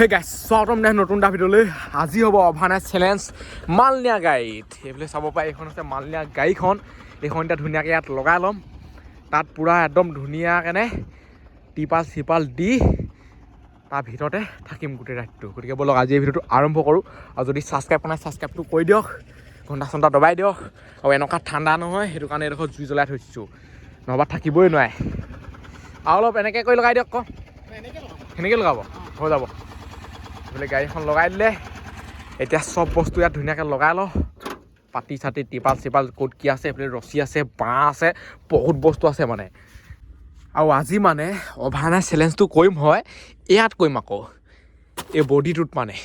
সেই গাই স্বাগতম নাই নতুন এটা ভিডিঅ'লৈ আজি হ'ব অভানাইজ চেলেঞ্জ মালনিয়া গাড়ীত। এইফালে চাব পাৰে এইখন হৈছে মালনিয়া গাড়ীখন। এইখন এতিয়া ধুনীয়াকৈ ইয়াত লগাই ল'ম। তাত পূৰা একদম ধুনীয়াকৈ টিপাল চিপাল দি তাৰ ভিতৰতে থাকিম গোটেই ৰাতিটো। গতিকে ব'লক আজি এই ভিডিঅ'টো আৰম্ভ কৰোঁ। আৰু যদি ছাবস্ক্ৰাইব কৰা নাই ছাবস্ক্ৰাইবটো কৰি দিয়ক। ঘণ্টা চণ্টা দবাই দিয়ক। আৰু এনেকুৱা ঠাণ্ডা নহয় সেইটো কাৰণে এইডোখৰ জুই জ্বলাই থৈছোঁ। নহ'বা থাকিবই নোৱাৰে। আৰু অলপ এনেকৈ কৰি লগাই দিয়ক আকৌ সেনেকৈ লগাব। হৈ যাব। এইফালে গাড়ীখন লগাই দিলে। এতিয়া চব বস্তু ইয়াত ধুনীয়াকৈ লগাই লওঁ পাতি চাতি, টিপাল চিপাল ক'ত কি আছে, এইফালে ৰছী আছে, বাঁহ আছে, বহুত বস্তু আছে মানে। আৰু আজি মানে অভাৰনাইজ চেলেঞ্জটো কৰিম হয়, ইয়াত কৰিম আকৌ। এই বডিটোত মানে।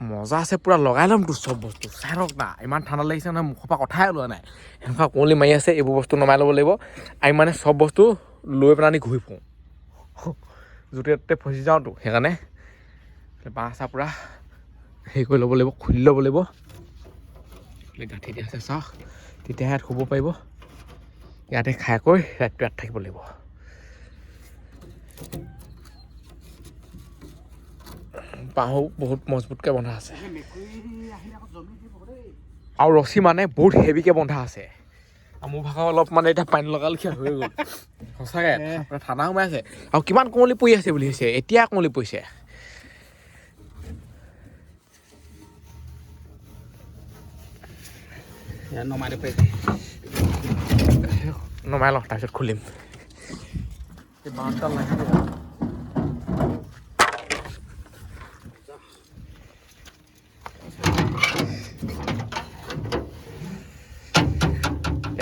মজা আছে, পূৰা লগাই ল'মতো চব বস্তু। চাই লওক না, ইমান ঠাণ্ডা লাগিছে নহয়, মুখৰ পৰা কথাই ওলোৱা নাই। এনেকুৱা কুঁৱলী মাৰি আছে, এইবোৰ বস্তু নমাই ল'ব লাগিব। আমি মানে চব বস্তু লৈ পেলাই ঘূৰি ফুৰোঁ। য'তে ত'তে ফচি যাওঁতো, সেইকাৰণে বাঁহ চাহ পূৰা। হেৰি কৰি ল'ব লাগিব খুলি ল'ব লাগিব। এইফালে গাঁঠি দিয়া আছে চাওক তেতিয়াহে ইয়াত শুব পাৰিব। ইয়াতে খাই কৈ ৰাতিটো ইয়াত থাকিব লাগিব। বাঁহো বহুত মজবুতকৈ বন্ধা আছে। আৰু ৰছী মানে বহুত হেভিকৈ বন্ধা আছে। মোৰ ভাগৰ অলপ মানে এতিয়া পানী লগা লেখীয়া হৈ গ'ল। সঁচাকৈ ঠাণ্ডা সোমাই আছে। আৰু কিমান কুঁৱলী পৰি আছে বুলি হৈছে? এতিয়া কুঁৱলী পৰিছে। หน่อไม้ได้ไปหน่อไม้หรอกตาชุดคุณลิมจะบานตั้งไรครับ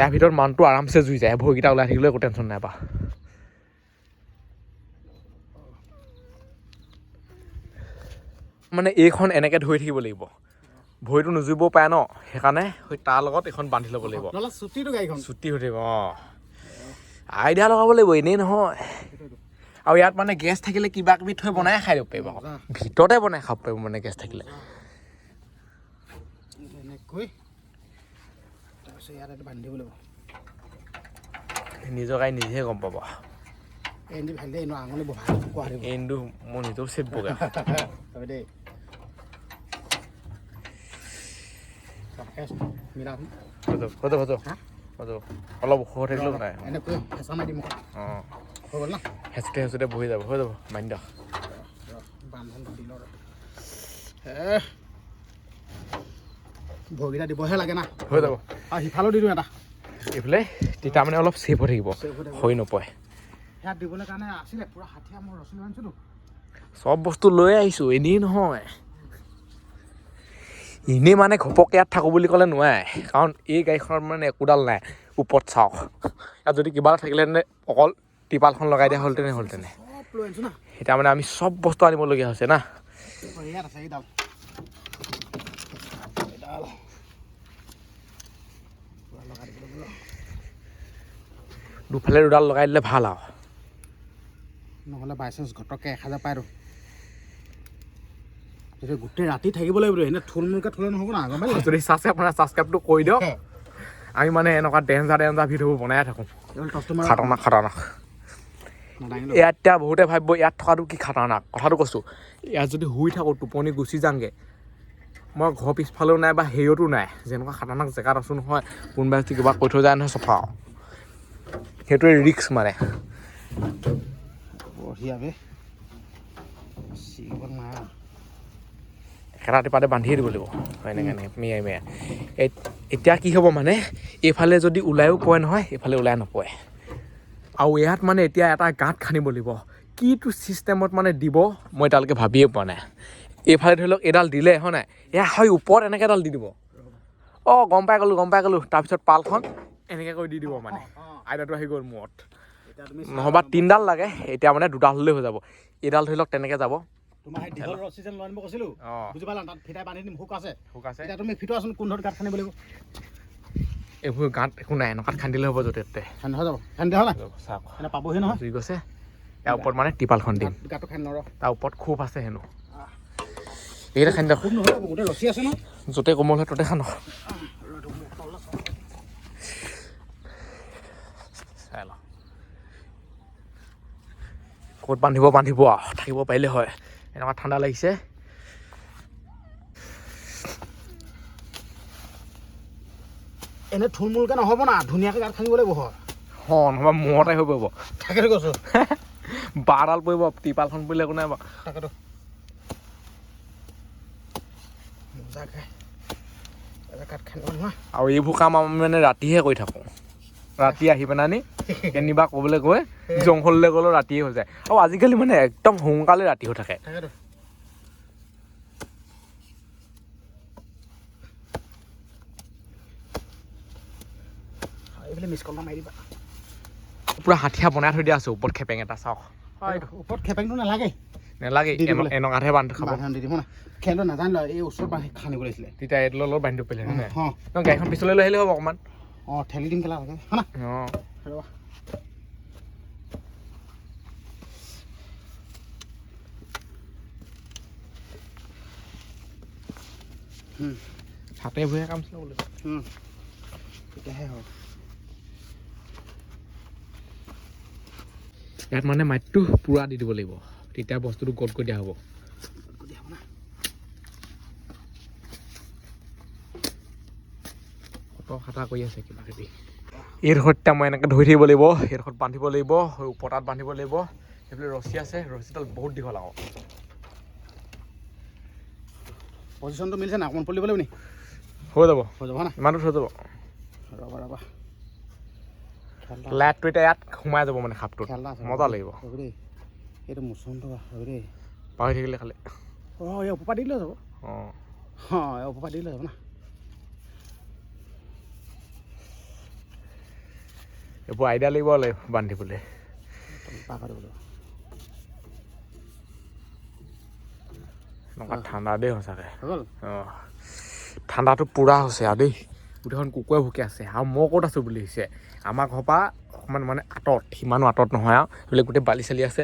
এর ভিতর মানটো আরামসে জুই যায় ভৰিকেইটা ওলাই থাকিলে একো টেনশ্যন নাইপা মানে এইখন এনেকৈ ধৰি থাকিব লাগিব। ভৰিটো নুজুৰিবও পাৰে ন? সেইকাৰণে সেই তাৰ লগত এইখন বান্ধি ল'ব লাগিব। ছুটি হৈ থাকিব অঁ। আইডিয়া লগাব লাগিব এনেই নহয়। আৰু ইয়াত মানে গেছ থাকিলে কিবা কিবি থৈ বনাই খাই দিব পাৰিব ভিতৰতে বনাই খাব পাৰিব মানে গেছ থাকিলে। নিজৰ গাড়ী নিজেহে গম পাব। এনে ভালে এনে আঙুলি বহা কোৱা দিব। এইটো মোৰ নিজৰ চেট বগা। হা? হৈ যাব অলপ ওখ থাকিলেও নাই। অঁ। হেঁচুতে হেঁচুতে বহি যাব হৈ যাব। মানি দিয়ক ভৰিকেইটা দিবহে লাগে না। হৈ যাব। আৰু সিফালেও দি দিওঁ এটা। এইফালে তেতিয়া মানে অলপ ছেফ হৈ থাকিব। হৈ নপৰে। সেয়া দিবলৈ কাৰণে আছিলে পূৰা হাঠিয়া মই ৰচি লৈ আনিছিলোঁ। চব বস্তু লৈ আহিছোঁ এনেই নহয়। এনেই মানে ঘপককৈ ইয়াত থাকোঁ বুলি ক'লে নোৱাৰে। কাৰণ এই গাড়ীখনত মানে একোডাল নাই ওপৰত চাওক। ইয়াত যদি কিবা এটা থাকিলেহেঁতেনে অকল টিপালখন লগাই দিয়া হ'লহেঁতেনে হ'লহেঁতেনে এতিয়া মানে আমি চব বস্তু আনিবলগীয়া হৈছে না। দুফালে দুডাল লগাই দিলে ভাল আৰু। নহ'লে বাইচাঞ্চ ঘটককৈ এক হাজাৰ পায় আৰু তেতিয়া গোটেই ৰাতি থাকিব লাগিব এনে থুলমূলকৈ থ'লে নহ'ব না গম যদি চাইছে আপোনাৰ ছাবস্ক্ৰাইবটো কৰি দিয়ক আমি মানে এনেকুৱা ডেঞ্জাৰ ডেঞ্জাৰ ভিডিঅ'বোৰ বনাই থাকোঁ। খাতৰনাক খাতৰনাক। ইয়াত এতিয়া বহুতে ভাবিব ইয়াত থকাটো কি খাতৰনাক? কথাটো কৈছোঁ ইয়াত যদি শুই থাকোঁ টোপনি গুচি যাওঁগৈ মই ঘৰ পিছফালেও নাই বা হেৰিয়তো নাই যেনেকুৱা খাতৰনাক জেগাত আছোঁ নহয় কোনোবাই যদি কিবা কৈ থৈ যায় নহয় চফা। সেইটোৱে ৰিক্স মানে। বঢ়িয়া বে। একেটা টিপাতে বান্ধিয়ে দিব লাগিব। এনেকৈ এনেকৈ মিয়াই মিয়াই। এতিয়া কি হ'ব মানে? এইফালে যদি ওলায়ো পৰে নহয় এইফালে ওলাই নপৰে। আৰু ইয়াত মানে এতিয়া এটা গাঁত খান্দিব লাগিব। কিটো ছিষ্টেমত মানে দিব মই এতিয়ালৈকে ভাবিয়ে পোৱা নাই। এইফালে ধৰি লওক এইডাল দিলে হয় নাই? এয়া হয় ওপৰত এনেকৈ এডাল দি দিব। অঁ গম পাই গ'লোঁ গম পাই গ'লোঁ। তাৰপিছত পালখন এনেকৈ কৰি দি দিব মানে। আইডিয়াটো আহি গ'ল মূৰত। নহ'বা তিনিডাল লাগে এতিয়া মানে দুডাল হ'লেই হৈ যাব। এইডাল ধৰি লওক তেনেকৈ যাব। তোমাৰ দীঘল ৰছী যেন লৈ আনিব কৈছিলোঁ। বুজি পালা তাত ফিটাই বান্ধি দিম হুক আছে। হুক আছে? এতিয়া তুমি ফিটোৱাচোন কোনধৰত গাঁত খান্দিব লাগিব। এইবোৰ গাঁত একো নাই এনেকুৱাত খান্দিলে হ'ব য'তে ত'তে। খান্দি হৈ যাব খান্দি নাই? চাওক। এনে পাবহি নহয়। জুই গৈছে। ইয়াৰ ওপৰত মানে টিপালখন দিম। গাঁত- গাঁতটো খান্দি নৰ তাৰ ওপৰত খুব আছে হেনো। এইকেইটা খান্দি খুব নহয় গোটেই ৰছী আছে ন য'তে কোমল হয় ত'তে খান্দ। ক'ত বান্ধিব বান্ধিব আৰু। থাকিব পাৰিলে হয়। এনেকুৱা ঠাণ্ডা লাগিছে। এনে থুলমূলকৈ নহ'ব না ধুনীয়াকৈ গাঁত খান্দিব লাগিব হয়। হ নহ'বা মূৰতে হৈ পৰিব তাকেতো কৈছোঁ। বাৰডাল পৰিব টিপালখন পৰিলে একো নাই বাৰু। তাকেতো। আৰু এইবোৰ কাম আমি মানে ৰাতিহে কৰি থাকোঁ। ৰাতি আহি পেলাই নি কেনিবা ক'বলৈ গৈ জংঘললৈ গ'লেও ৰাতিয়ে হৈ যায়। আৰু আজিকালি মানে একদম সোনকালে ৰাতি হৈ থাকে। পূৰা হাঠিয়া বনাই থৈ দিয়া আছে ওপৰত খেপেং এটা চাওক। ওপৰত খেপেংটো নালাগে। নেলাগে দি দিবলৈ। এনেকুৱাতহে বান্ধি খাব। বান্ধি দি দিব না। খেলটো নাজানিলো এই ওচৰত খান্দিব লাগিছিলে তেতিয়া এইটো লগত বান্ধি ন গাড়ীখন পিছলৈ লৈ আহিলে হ'ব অকণমান। অঁ ঠেলি দিম কেলা লাগে। হয় না? অঁ ৰ'বা হাতে ভুৱে কাম চলাব লাগিব। তেতিয়াহে হ'ব। ইয়াত মানে মাটিটো পূৰা দি দিব লাগিব। তেতিয়া বস্তুটো গদ কৰি দিয়া হ'ব গধূলি হ'ব না খাটা কৰি আছে কিবা কিবি। এইডোখৰত এতিয়া মই এনেকৈ ধৰি থাকিব লাগিব এইডোখৰত বান্ধিব লাগিব সেই ওপৰতাত বান্ধিব লাগিব। সেইফালে ৰছী আছে ৰছীডাল বহুত দীঘল আকৌ পজিশ্যনটো মিলিছে না অকণমান পৰি লাগিব নি? হৈ যাব। হৈ যাব না? ইমানটো হৈ যাব। ৰ'বা ৰ'বা। লাইটটো এতিয়া ইয়াত সোমাই যাব মানে খাপটোত খেলটা মজা লাগিব। এইটো মোচনটো পাহৰি থাকিলে খালি। অঁ এই ওপৰপা দি দিলেও যাব। অঁ। অঁ এই ওপৰপা দি দিলেও যাব না? এইবোৰ আইডিয়া লাগিব বান্ধিবলৈ এনেকুৱা ঠাণ্ডা দেই সঁচাকৈ। অঁ। ঠাণ্ডাটো পূৰা হৈছে আৰু দেই। গোটেইখন কুকুৰে ভুকি আছে। আৰু মই ক'ত আছোঁ বুলি হৈছে আমাৰ ঘৰৰ পৰা অকণমান মানে আঁতৰত। সিমানো আঁতৰত নহয় আৰু। সেইবিলাক গোটেই বালি চালি আছে।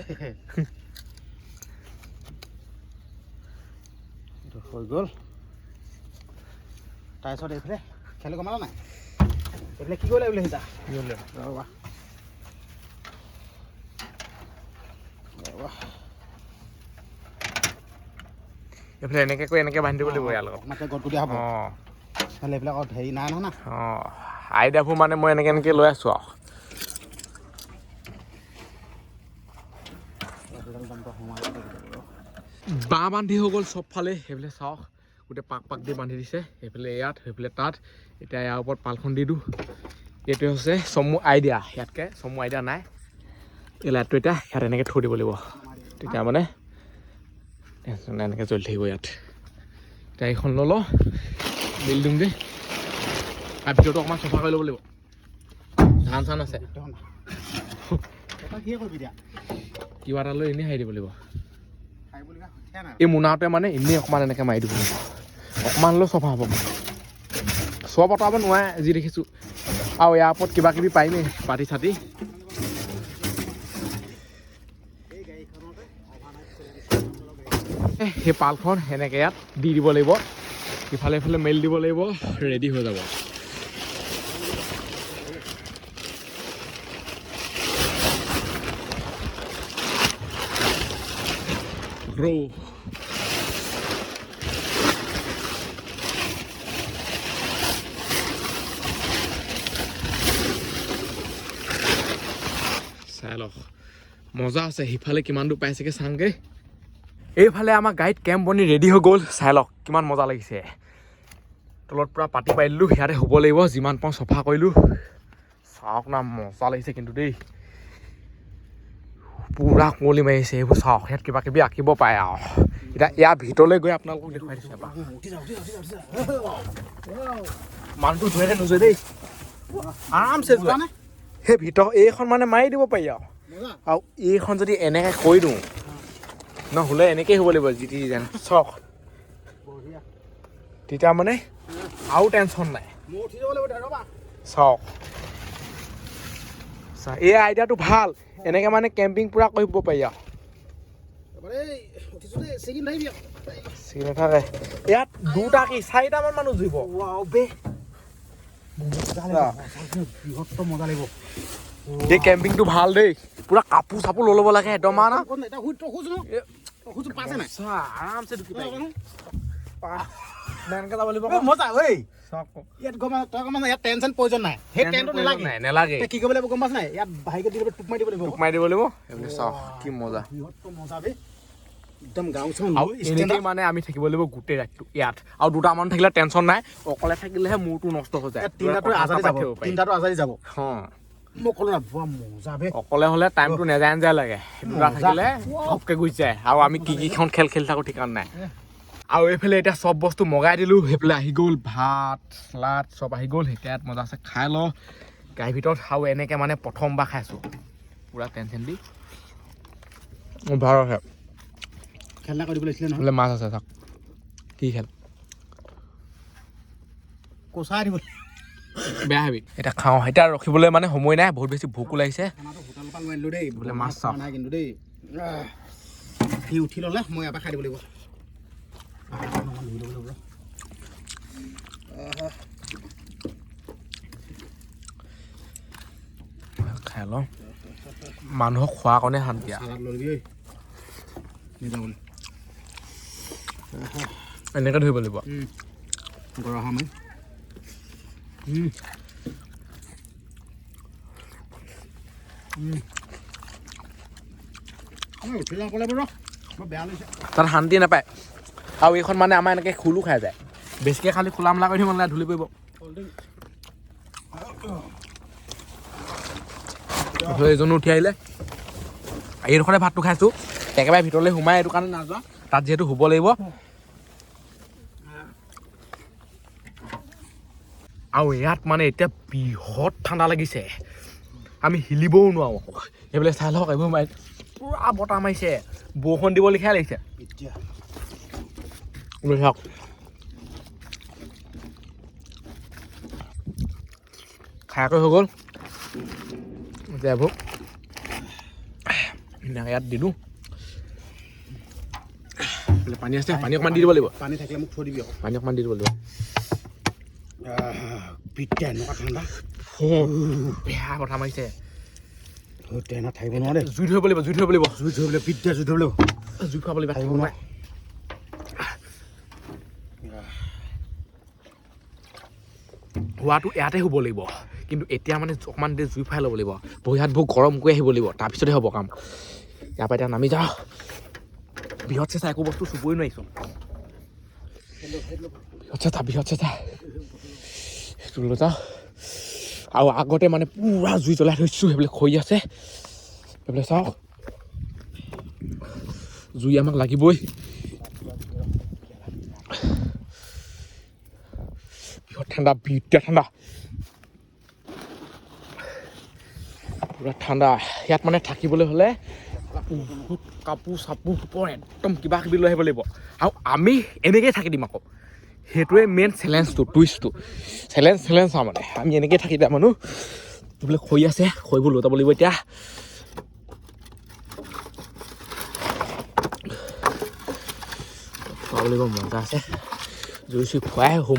হৈ গ'ল। তাৰপিছত এইফালে খেল কমালা নাই? এইফালে কি লাগিব সিতা ৰ'বা ৰ'বা এইফালে এনেকৈ কৰি এনেকৈ বান্ধি দিব লাগিব ইয়াৰ লগত অঁ এইবিলাকত হেৰি নাই নহয় না অঁ আইডিয়াবোৰ মানে মই এনেকৈ এনেকৈ লৈ আছোঁ আৰু। বাঁহ বান্ধি হৈ গ'ল চবফালে সেইফালে চাওক গোটেই পাক পাক দি বান্ধি দিছে সেইফালে ইয়াত সেইফালে তাত। এতিয়া ইয়াৰ ওপৰত পালখন দি দিওঁ। এইটোৱে হৈছে চমু আইডিয়া ইয়াতকৈ চমু আইডিয়া নাই। এই লাইটটো এতিয়া ইয়াত এনেকৈ থৈ দিব লাগিব। তেতিয়া মানে এনেকৈ জ্বলি থাকিব ইয়াত। এতিয়া এইখন লৈ লওঁ বিল দিওঁ দেই। তাৰ ভিতৰতো অকণমান চফা কৰি ল'ব লাগিব। ধান চান আছে। কিবা এটা লৈ এনেই হাৰি দিব লাগিব। এই মোনাটোৱে মানে এনেই অকণমান এনেকৈ মাৰি দিব লাগিব। অকণমান হ'লেও চফা হ'ব। চব আঁতৰাব নোৱাৰে যি দেখিছোঁ। আৰু ইয়াৰ ওপৰত কিবা কিবি পাৰিমেই পাতি চাতি সেই পালখন সেনেকৈ ইয়াত দি দিব লাগিব। ইফালে ইফালে মেলি দিব লাগিব ৰেডি হৈ যাব। ৰৌ চাই লওক মজা আছে সিফালে কিমান দূৰ পাইছেগৈ চাওঁগৈ। এইফালে আমাৰ গাড়ীত কেম্প বনি ৰেডি হৈ গ'ল চাই লওক কিমান মজা লাগিছে। তলত পূৰা পাতি পাৰি দিলোঁ সিয়াতে হ'ব লাগিব যিমান পাৰোঁ চফা কৰিলোঁ। চাওক না মজা লাগিছে কিন্তু দেই। পূৰা কুঁৱলী মাৰিছে এইবোৰ চাওক ইয়াত কিবা কিবি আঁকিব পাৰে আৰু। এতিয়া ইয়াৰ ভিতৰলৈ গৈ আপোনালোকক দেখুৱাই দিছোঁ মানুহটো ধুৱাই নোযোৱা দেই। আৰামছে যোৱা সেই ভিতৰ এইখন মানে মাৰি দিব পাৰি আৰু। আৰু এইখন যদি এনেকৈ কৰি দিওঁ নহ'লে এনেকেই হ'ব লাগিব যি টি যেন বঢ়িয়া। তেতিয়া মানে আৰু টেনশ্যন নাই। মই উঠি যাব লাগিব এতিয়া ৰ'বা। চাওক চা এই আইডিয়াটো ভাল। এনেকৈ মানে কেম্পিং পূৰা কৰিব পাৰি আৰু। নাথাকে। ইয়াত দুটা কি চাৰিটামান মানুহ জুৰিব? ৱাও বে। মজা লাগিব বৃহত্তৰ মজা লাগিব। এই কেম্পিংটো ভাল দেই। পুৰা কাপোৰ চাপোৰ লৈ ল'ব লাগে একদম আৰু না। আৰামছে যাব মানে আমি থাকিব লাগিব গোটেই ৰাতিটো ইয়াত। আৰু দুটা মানুহ থাকিলে টেনচন নাই। অকলে থাকিলেহে মূৰটো নষ্ট হৈ যায়। মই ক'লো না মজা বে। অকলে হ'লে টাইমটো নেযায় নেযায় লাগে। দুটা। থাকিলে ঘপকে গুচি যায়। আৰু আমি কি কিখন খেল খেলি থাকোঁ ঠিকান নাই। আৰু এইফালে এতিয়া চব বস্তু মগাই দিলোঁ। সেইফালে আহি গ'ল ভাত চালাড চব আহি গ'ল। এতিয়া মজা আছে। খাই লওঁ গাড়ীৰ ভিতৰত আৰু এনেকৈ মানে প্ৰথমবাৰ খাইছোঁ পূৰা টেনশ্যন দি। ভালো আছে। খেলনা কৰি লাগিছিলে নহয়। বোলে মাছ আছে চাওক। কি খেল। কচাই দিব বেয়া হাবি এতিয়া খাওঁ। এতিয়া ৰখিবলৈ মানে সময় নাই বহুত বেছি ভোকো লাগিছে লৈ বোলে মাছ খোৱা চাওক। নাই কিন্তু দেই। সি উঠি ল'লে মই ইয়াৰ পৰা খাই দিব লাগিব। খাই লওঁ। মানুহক খোৱাৰ কাৰণে শান্তি লৈ এনেকৈ ধৰিব লাগিব। গৰম মাৰি। তাত শান্তি নাপায়। আৰু এইখন মানে আমাৰ এনেকৈ খোলো খাই যায়। বেছিকৈ খালি খোলা মেলা কৰি দিব নালাগে ধূলি পৰিব। এইফালে এজনো উঠি আহিলে। এইডোখৰতে ভাতটো খাইছোঁ। একেবাৰে ভিতৰলৈ সোমাই এইটো কাৰণে নাযোৱা তাত যিহেতু শুব লাগিব। আৰু ইয়াত মানে এতিয়া বৃহৎ ঠাণ্ডা লাগিছে। আমি হিলিবও নোৱাৰোঁ। এইফালে চাই লওক এইবোৰ মাৰি পূৰা বতাহ মাৰিছে। বৰষুণ দিব লিখিয়া লাগিছে। এতিয়া। চাওক খাই হৈ গ'ল। এতিয়া এইবোৰ ইয়াত দিলোঁ। পানী আছে পানী অকণমান দি দিব লাগিব। পানী থাকিলে মোক থৈ দিবি আকৌ। পানী অকণমান দি দিব লাগিব। পিঠা এনেকুৱা ঠাণ্ডা বেয়া কথা মাৰিছে। ট্ৰেইনত থাকিব নোৱাৰে। জুই ধৰিব লাগিব জুই ধৰিব লাগিব। জুই ধৰিব লাগিব পিঠা জুই ধৰিব লাগিব। জুই খুৱাব লাগিব থাকিব নোৱাৰে হোৱাটো ইয়াতে শুব লাগিব। কিন্তু এতিয়া মানে অকণমান দেৰি জুই ফুৱাই ল'ব লাগিব। ভৰি হাতবোৰ গৰম কৰি আহিব লাগিব। তাৰপিছতহে হ'ব কাম। ইয়াৰ পৰা এতিয়া নামি যাওঁ। বৃহৎ চেঁচা একো বস্তু চুবই নোৱাৰিছোঁ। বৃহৎ চেঁচা বৃহৎ চেঁচা। সেইটো লৈ যাওঁ আৰু আগতে মানে পূৰা জুই জ্বলাই থৈছোঁ, সেইবিলাক খৰি আছে। সেইবিলাক চাওক। জুই আমাক লাগিবই। বিৰাট ঠাণ্ডা বিৰাট ঠাণ্ডা। পুৰা ঠাণ্ডা। ইয়াত মানে থাকিবলৈ হ'লে বহুত কাপোৰ চাপোৰ একদম কিবা কিবি লৈ আহিব লাগিব। আৰু আমি এনেকৈয়ে থাকি দিম আকৌ। সেইটোৱে মেইন চেলেঞ্জটো টুইষ্টটো চেলেঞ্জ চেলেঞ্জ আৰু মানে আমি এনেকৈয়ে থাকি দিয়া মানুহ। এইবিলাক খৰি আছে খৰিবোৰ লৈ যাব লাগিব এতিয়া। খুৱাব লাগিব মজা আছে। জুই চুই খুৱাই আৰু।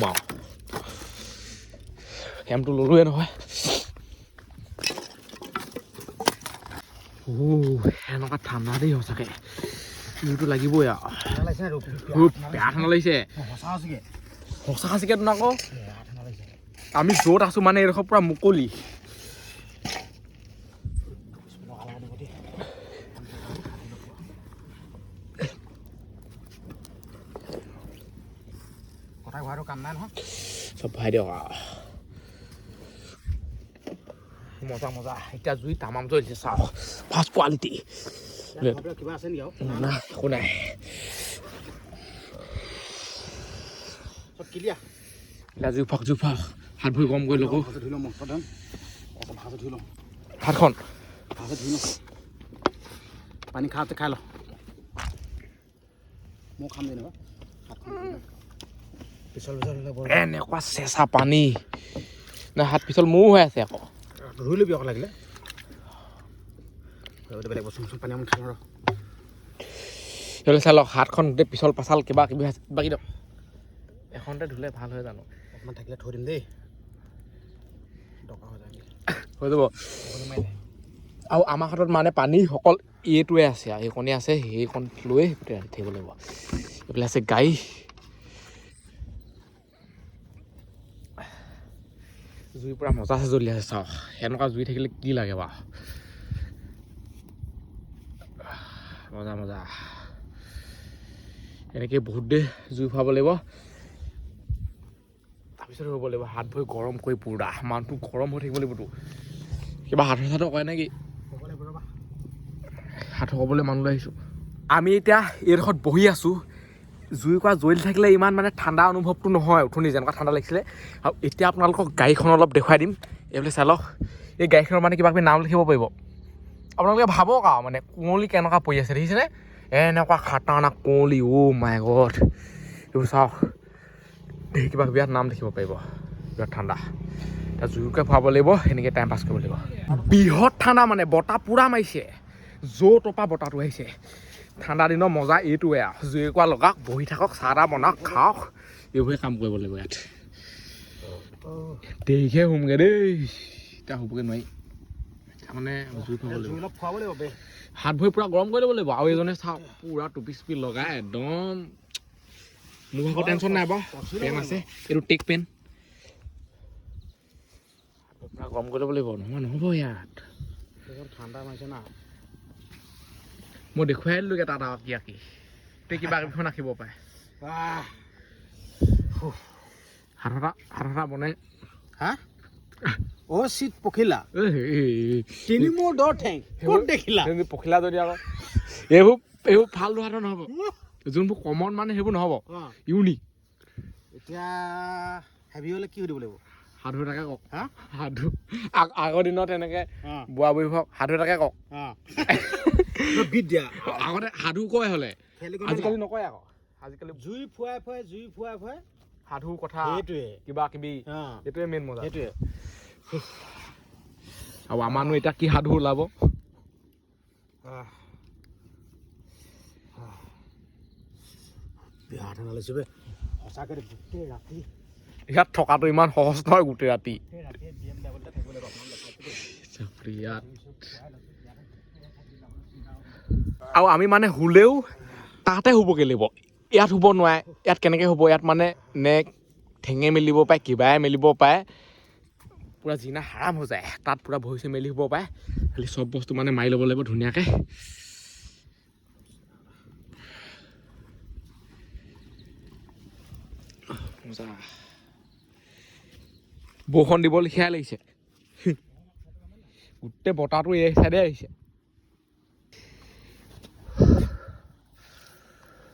কেম্পটো ল'লোৱে নহয়। ও এনেকুৱা ঠাণ্ডা দেই সঁচাকৈ। জুইটো লাগিবই আৰু। বেয়া ঠাণ্ডা লাগিছে। সঁচিকে সঁচা আকৌ বেয়া ঠাণ্ডা লাগিছে আমি য'ত আছোঁ মানে এইডোখৰ পূৰা মুকলি। চব দিয়ক মজা মজা। এতিয়া জুই তামাম জ্বলিছে চাওক ফাৰ্ষ্ট কোৱালিটি কিবা আছে নেকি একো নাই। এতিয়া ফাওক জুই ফাওক হাত ভৰি গৰম কৰি ল'ব। ধুই ল'ম অকণ ভাজত ধুই ল'ম। হাতখন ভাজত ধুই ল'ম। পানী খাওঁতে খাই ল মই খাম যেনিবা। পিছল পিছল এনেকুৱা চেঁচা পানী। নাই হাত পিছল মোৰো হৈ আছে আকৌ। ধুই ল'বি আকৌ লাগিলে। বেলেগ বস্তু চস্তু পানী অকণ খাওঁ ৰ। সেইফালে চাই লওক হাতখন গোটেই পিছল পাছাল কিবা কিবি আছে। বাকী এখনতে ধুলে ভাল হয় জানো? অকণমান থাকিলে থৈ দিম দেই। হৈ যায় হৈ যাব। আৰু আমাৰ হাতত মানে পানী অকল এইটোৱে আছে আৰু এইকণে আছে সেইকণ লৈ গোটেই ৰান্ধি থাকিব লাগিব। এইফালে আছে গাই জুই পূৰা মজা আছে জ্বলি আছে চাওক। এনেকুৱা জুই থাকিলে কি লাগে বাৰু? মজা মজা। এনেকৈ বহুত দেৰি জুই ফুৱাব লাগিব। তাৰপিছত ৰ'ব লাগিব হাত ভৰি গৰম কৰি পুৰা মানুহটো গৰম হৈ থাকিব লাগিবতো। কিবা হাতৰ চাতৰ কয় নেকি? লাগিব হাত ক'বলৈ মানুহ আহিছোঁ। আমি এতিয়া এইডোখৰত বহি আছোঁ। জুই কৰা জ্বলি থাকিলে ইমান মানে ঠাণ্ডা অনুভৱটো নহয় উঠনি যেনেকুৱা ঠাণ্ডা লাগিছিলে। আৰু এতিয়া আপোনালোকক গাড়ীখন অলপ দেখুৱাই দিম। এইফালে চাই লওক। এই গাড়ীখনৰ মানে কিবা কিবি নাম লিখিব পাৰিব। আপোনালোকে ভাবক আৰু মানে কুঁৱলী কেনেকুৱা পৰি আছে দেখিছেনে? এনেকুৱা খাটাৰনাক কুঁৱলী অ' মাই গড। এইবোৰ চাওক। কিবা কিবি ইয়াত নাম লিখিব পাৰিব। বিৰাট ঠাণ্ডা। এতিয়া জুইকে ফুৱাব লাগিব সেনেকৈ টাইম পাছ কৰিব লাগিব। বৃহৎ ঠাণ্ডা মানে বতাহ পূৰা মাৰিছে। য'ৰ তপা বতাহটো আহিছে। ঠাণ্ডা দিনৰ মজা এইটোৱে আৰু। জুই কোৱা লগাওক বহি থাকক চাহ তাহ বনাওক খাওক। এইবোৰে কাম কৰিব লাগিব ইয়াত। দেৰিকৈ শুমগৈ দেই। এতিয়া শুবগৈ নোৱাৰি। তাৰমানে জুই খুৱাব লাগিব। হাত ভৰি পূৰা গৰম কৰি ল'ব লাগিব। আৰু এইজনে চাওক পূৰা টুপি চুপি লগাই একদম ভাগৰ টেনশ্যন নাই বাৰু পেন আছে। এইটো টেক পেন পূৰা গৰম কৰি ল'ব লাগিব নহয় নহ'ব ইয়াত। ঠাণ্ডা মাৰিছে না। মই দেখুৱাই দিলোঁগৈ তাত আৰু কি কি তই কিবা কিবি নাখিব পাৰে। আহ। হাত এটা হাত এটা বনাই। হা? অ' চিট পখিলা। তিনি মোৰ দহ ঠেং। ক'ত দেখিলা? পখিলা যদি আকৌ এইবোৰ এইবোৰ ভালো ধোৱাটো নহ'ব। যোনবোৰ কমন মানে সেইবোৰ নহ'ব। ইউনিক এতিয়া হেভি হ'লে কি দিব লাগিব? সাধু এটাকে কওক। হা? সাধু। আগ- আগৰ দিনত এনেকৈ অঁ। বুঢ়া বুঢ়ী হওক সাধু এটাকে কওক। অঁ। বিদ দিয়া। আগতে সাধু কয় হ'লে। আজিকালি নকয় আকৌ। আজিকালি জুই ফুৱাই ফুৱাই জুই ফুৱাই ফুৱাই সাধু কথা সেইটোৱে। কিবা কিবি। অঁ। এইটোৱে মেইন মজা। সেইটোৱে। আৰু আমাৰনো এতিয়া কি সাধু ওলাব আহ। আহ। বিয়া ঠাণ্ডা লাগিছে বে সঁচাকৈ দেই, গোটেই ৰাতি। ইয়াত থকাটো ইমান সহজ নহয় গোটেই ৰাতি। ইয়াত আৰু আমি মানে শুলেও তাতে শুবগৈ লাগিব। ইয়াত শুব নোৱাৰে। ইয়াত কেনেকৈ শুব ইয়াত মানে নে ঠেঙে মেলিব পাৰে কিবাই মেলিব পাৰে। পূৰা জিনা হাৰাম হৈ যায়। তাত পূৰা ভৰি চৰি মেলি শুব পাৰে। খালি চব বস্তু মানে মাৰি ল'ব লাগিব ধুনীয়াকৈ। বৰষুণ দিব লেখীয়াই লাগিছে গোটেই বতাহটো এই চাইডে আহিছে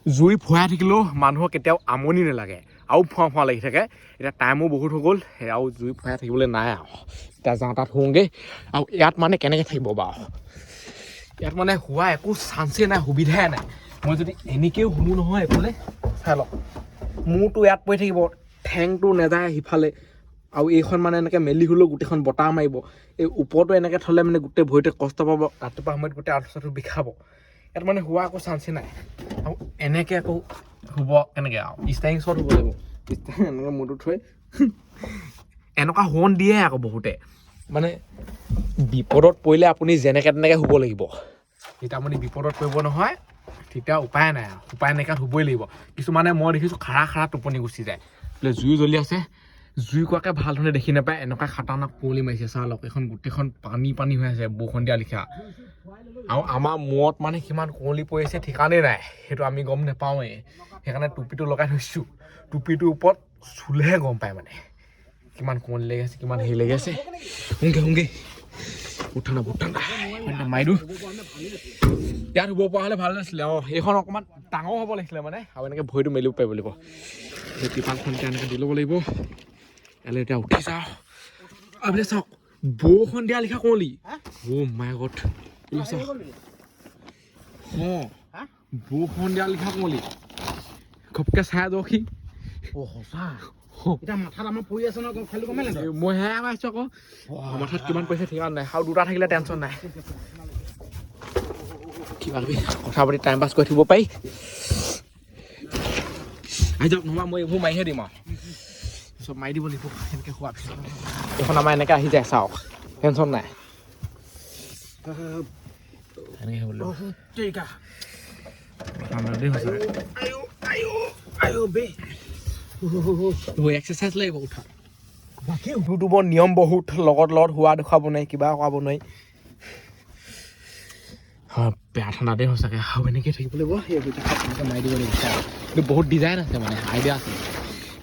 জুই ফুৱাই থাকিলেও মানুহৰ কেতিয়াও আমনি নালাগে। আৰু ফুৱা ফুৱা লাগি থাকে। এতিয়া টাইমো বহুত হৈ গ'ল। সেয়াও জুই ফুৱাই থাকিবলৈ নাই আৰু। এতিয়া যাওঁ তাত শুওঁগৈ। আৰু ইয়াত মানে কেনেকৈ থাকিব বাৰু? ইয়াত মানে শোৱা একো চান্সেই নাই সুবিধাই নাই। মই যদি এনেকৈও শুনো নহয় এইফালে চাই লওক মূৰটো ইয়াত পৰি থাকিব। ঠেংটো নেযায় সিফালে। আৰু এইখন মানে এনেকৈ মেলি হ'লেও গোটেইখন বতাহ মাৰিব। এই ওপৰতো এনেকৈ থ'লে মানে গোটেই ভৰিতে কষ্ট পাব। ৰাতিপুৱা সময়ত গোটেই আঁঠু চাঠু বিষাব। ইয়াত মানে শোৱা একো চান্সেই নাই। আৰু এনেকৈ আকৌ শুব কেনেকৈ আৰু? ষ্টাইং শ্বট হ'ব লাগিব। ষ্টাইং এনেকৈ মূৰটো থৈ। এনেকুৱা হোৱন দিয়ে আকৌ বহুতে। মানে বিপদত পৰিলে আপুনি যেনেকৈ তেনেকৈ শুব লাগিব। যেতিয়া আপুনি বিপদত পৰিব নহয়। তেতিয়া উপায় নাই উপায় নাইকিয়াত শুবই লাগিব। কিছুমানে মই দেখিছোঁ খাৰা খাৰা টোপনি গুচি যায়। বোলে জুই জ্বলি আছে। জুই কোৱাকৈ ভাল ধৰণে দেখি নাপায়। এনেকুৱা খাটাৰনাক কুঁৱলী মাৰিছে চাহ লওক। এইখন গোটেইখন পানী পানী হৈ আছে বৰষুণ দিয়া লিখা। আৰু আমাৰ মূৰত মানে কিমান কুঁৱলী পৰিছে ঠিকানেই নাই। সেইটো আমি গম নাপাওঁৱেই। সেইকাৰণে টুপিটো লগাই থৈছোঁ। টুপিটোৰ ওপৰত চুলেহে গম পায় মানে। কিমান কুঁৱলী লাগি আছে কিমান হেৰি লাগি আছে। শুনগে শুনগে বহুত ঠাণ্ডা বহুত ঠাণ্ডা মানে মাৰি দিওঁ। ইয়াত শুব পৰা হ'লে ভালো আছিলে অঁ। এইখন অকণমান ডাঙৰ হ'ব লাগিছিলে মানে আৰু এনেকৈ ভৰিটো মেলিব পাৰিব লাগিব। সেই টিপালখন এতিয়া এনেকৈ দি ল'ব লাগিব। ইয়ালৈ এতিয়া উঠি চাওঁ বোলে চাওক বৰষুণ দিয়া লিখা কুঁৱলী? Oh' my god. চাওক। অঁ? বৰষুণ দিয়া লিখা কুঁৱলী। ঘপকৈ চাই যাওক সি অ' সঁচা মই সেয়া পাইছোঁ আকৌ। মাথাত কিমান পইচা ঠিকান নাই। আৰু দুটা থাকিলে টেনশ্যন নাই। কিবা কিবি কথা পাতি টাইম পাছ কৰি থাকিব পাৰি আহি যাওক নহ'বা মই এইবোৰ মাৰিহে দিম আৰু চব মাৰি দিব লাগিব সেনেকৈ খোৱাৰ পিছত। এইখন আমাৰ এনেকৈ আহি যায় চাওক। টেনশ্যন নাই। এনেকৈ এক্সাৰচাইজ লাগিব উঠা। বাকী ইউটিউবৰ নিয়ম বহুত লগত লগত হোৱা দেখুৱাব নোৱাৰি কিবা কৰাব নোৱাৰি। বেয়া ঠাণ্ডা দেই সঁচাকৈ আৰু এনেকৈ থাকিব লাগিব। সেই দুটা এনেকৈ মাৰি দিব লাগিব। কিন্তু বহুত ডিজাইন আছে মানে আইডিয়া আছে।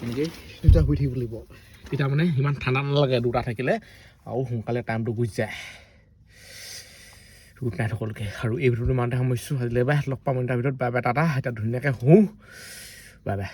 এনেকৈ দুটা শুই থাকিব লাগিব। তেতিয়া মানে ইমান ঠাণ্ডা নালাগে দুটা থাকিলে আৰু সোনকালে টাইমটো গুচি যায়। গুড নাইট সকলোকে। আৰু এই ভিডিঅ'টো ইমানতে সামৰিছোঁ। আজিলৈ বাই লগ পাম। ভিতৰত বাই বাই টাটা। এতিয়া ধুনীয়াকৈ শুওঁ। Bye bye.